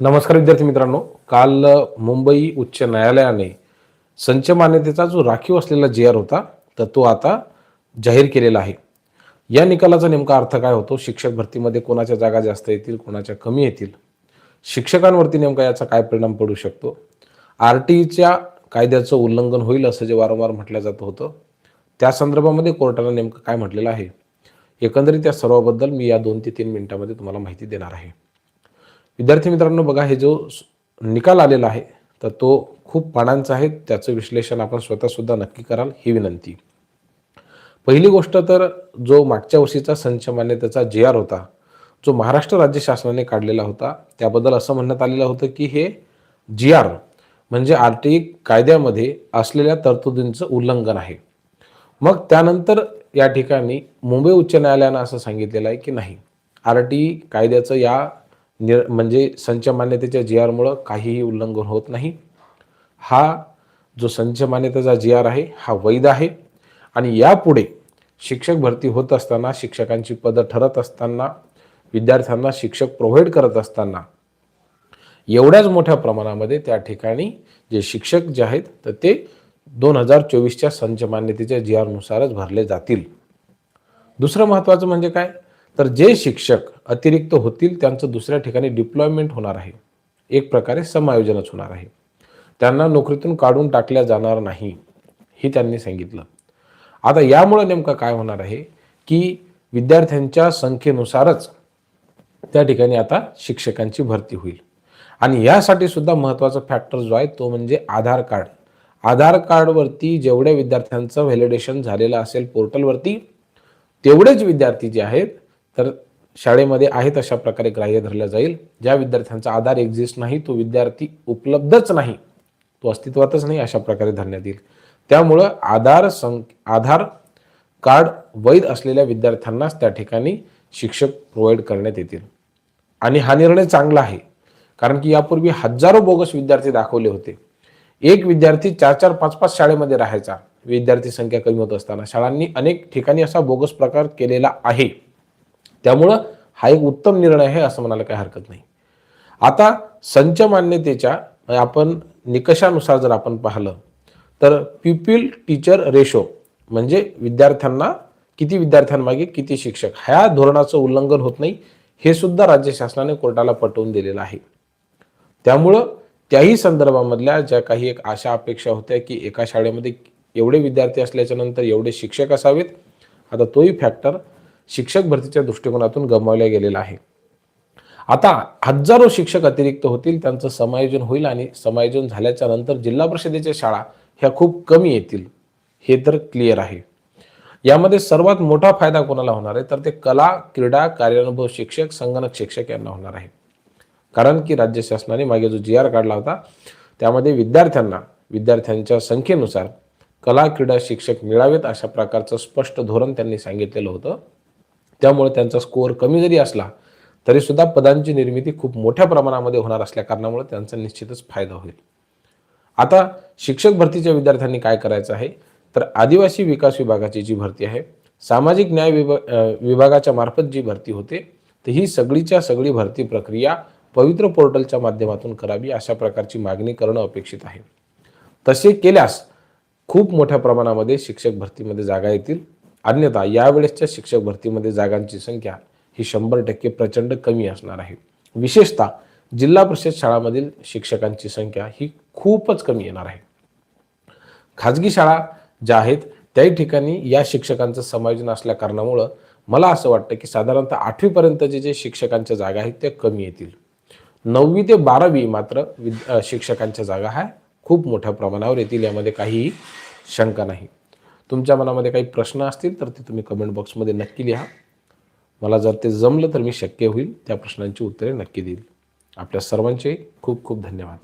नमस्कार विद्यार्थी मित्रांनो. काल मुंबई उच्च न्यायालयाने संच मान्यतेचा जो राखीव असलेला जी आर होता तर तो आता जाहीर केलेला आहे. या निकालाचा नेमका अर्थ काय होतो? शिक्षक भरतीमध्ये कोणाच्या जागा जास्त येतील कोणाच्या कमी येतील? शिक्षकांवरती नेमका याचा काय परिणाम पडू शकतो? आर टीच्या कायद्याचं उल्लंघन होईल असं जे वारंवार म्हटलं जात होतं त्या संदर्भामध्ये कोर्टानं नेमकं काय म्हटलेलं आहे? एकंदरीत या सर्वाबद्दल मी या दोन ते तीन मिनिटामध्ये तुम्हाला माहिती देणार आहे. विद्यार्थी मित्रांनो बघा हे जो निकाल आलेला आहे तर तो खूप पानांचा आहे. त्याचं विश्लेषण आपण स्वतःसुद्धा नक्की कराल ही विनंती. पहिली गोष्ट तर जो मागच्या वर्षीचा संच मान्यतेचा जे आर होता जो महाराष्ट्र राज्य शासनाने काढलेला होता त्याबद्दल असं म्हणण्यात आलेलं होतं की हे जी आर म्हणजे आर टी कायद्यामध्ये असलेल्या तरतुदींचं उल्लंघन आहे. मग त्यानंतर या ठिकाणी मुंबई उच्च न्यायालयानं असं सांगितलेलं आहे की नाही आर टी कायद्याचं या निर म्हणजे संच मान्यतेच्या जी आरमुळं काहीही उल्लंघन होत नाही. हा जो संच मान्यतेचा जी आर आहे हा वैध आहे. आणि यापुढे शिक्षक भरती होत असताना शिक्षकांची पदं ठरत असताना विद्यार्थ्यांना शिक्षक प्रोव्हाइड करत असताना एवढ्याच मोठ्या प्रमाणामध्ये त्या ठिकाणी जे शिक्षक जे आहेत तर ते दोन हजार चोवीसच्या संच मान्यतेच्या जी आरनुसारच भरले जातील. दुसरं महत्त्वाचं म्हणजे काय? तर जे शिक्षक अतिरिक्त होतील त्यांचं दुसऱ्या ठिकाणी डिप्लॉयमेंट होणार आहे. एक प्रकारे समायोजनच होणार आहे. त्यांना नोकरीतून काढून टाकल्या जाणार नाही हे त्यांनी सांगितलं. आता यामुळं नेमकं काय होणार आहे की विद्यार्थ्यांच्या संख्येनुसारच त्या ठिकाणी आता शिक्षकांची भरती होईल. आणि यासाठी सुद्धा महत्त्वाचा फॅक्टर जो आहे तो म्हणजे आधार कार्ड. आधार कार्डवरती जेवढ्या विद्यार्थ्यांचं व्हॅलिडेशन झालेलं असेल पोर्टलवरती तेवढेच विद्यार्थी जे आहेत तर शाळेमध्ये आहेत अशा प्रकारे ग्राह्य धरलं जाईल. ज्या विद्यार्थ्यांचा आधार एक्झिस्ट नाही तो विद्यार्थी उपलब्धच नाही तो अस्तित्वातच नाही अशा प्रकारे धरण्यात येईल. त्यामुळं आधार सं आधार कार्ड वैध असलेल्या विद्यार्थ्यांनाच त्या ठिकाणी शिक्षक प्रोव्हाइड करण्यात येतील. आणि हा निर्णय चांगला आहे कारण की यापूर्वी हजारो बोगस विद्यार्थी दाखवले होते. एक विद्यार्थी चार चार पाच पाच शाळेमध्ये राहायचा. विद्यार्थी संख्या कमी होत असताना शाळांनी अनेक ठिकाणी असा बोगस प्रकार केलेला आहे. त्यामुळं हा एक उत्तम निर्णय आहे असं म्हणायला काही हरकत नाही. आता संच मान्यतेच्या म्हणजे आपण निकषानुसार जर आपण पाहिलं तर प्युपिल टीचर रेशो म्हणजे विद्यार्थ्यांना किती विद्यार्थ्यांमागे किती शिक्षक ह्या धोरणाचं उल्लंघन होत नाही हे सुद्धा राज्य शासनाने कोर्टाला पटवून दिलेलं आहे. त्यामुळं त्याही संदर्भामधल्या ज्या काही एक आशा अपेक्षा होत्या की एका शाळेमध्ये एवढे विद्यार्थी असल्याच्या नंतर एवढे शिक्षक असावेत आता तोही फॅक्टर शिक्षक भरतीच्या दृष्टिकोनातून गमावल्या गेलेला आहे. आता हजारो शिक्षक अतिरिक्त होतील त्यांचं समायोजन होईल आणि समायोजन झाल्याच्यानंतर जिल्हा परिषदेच्या शाळा ह्या खूप कमी येतील हे तर क्लिअर आहे. यामध्ये सर्वात मोठा फायदा कोणाला होणार आहे? तर ते कला क्रीडा कार्यानुभव शिक्षक संगणक शिक्षक यांना होणार आहे. कारण की राज्य शासनाने मागे जो जी आर काढला होता त्यामध्ये विद्यार्थ्यांना विद्यार्थ्यांच्या संख्येनुसार कला क्रीडा शिक्षक मिळावेत अशा प्रकारचं स्पष्ट धोरण त्यांनी सांगितलेलं होतं. त्यामुळे त्यांचा स्कोअर कमी जरी असला तरी सुद्धा पदांची निर्मिती खूप मोठ्या प्रमाणामध्ये होणार असल्या कारणामुळे त्यांचा निश्चितच फायदा होईल. आता शिक्षक भरतीच्या विद्यार्थ्यांनी काय करायचं आहे? तर आदिवासी विकास विभागाची जी भरती आहे सामाजिक न्याय विभा विभागाच्या मार्फत जी भरती होते तर ही सगळीच्या सगळी भरती प्रक्रिया पवित्र पोर्टलच्या माध्यमातून करावी अशा प्रकारची मागणी करणं अपेक्षित आहे. तसे केल्यास खूप मोठ्या प्रमाणामध्ये शिक्षक भरतीमध्ये जागा येतील. अन्यथा यावेळेसच्या शिक्षक भरतीमध्ये जागांची संख्या ही शंभर टक्के प्रचंड कमी असणार आहे. विशेषतः जिल्हा परिषद शाळामधील शिक्षकांची संख्या ही खूपच कमी येणार आहे. खाजगी शाळा ज्या आहेत त्याही ठिकाणी या शिक्षकांचं समायोजन असल्या कारणामुळं मला असं वाटतं की साधारणतः आठवीपर्यंतचे जे शिक्षकांच्या जागा आहेत त्या कमी येतील. नववी ते बारावी मात्र विद शिक्षकांच्या जागा ह्या खूप मोठ्या प्रमाणावर येतील यामध्ये काहीही शंका नाही. तुमच्या मनामध्ये काही प्रश्न असतील तर ते तुम्ही कमेंट बॉक्समध्ये नक्की लिहा. मला जर ते जमलं तर मी शक्य होईल त्या प्रश्नांची उत्तरे नक्की देईल. आपल्या सर्वांचे खूप खूप धन्यवाद.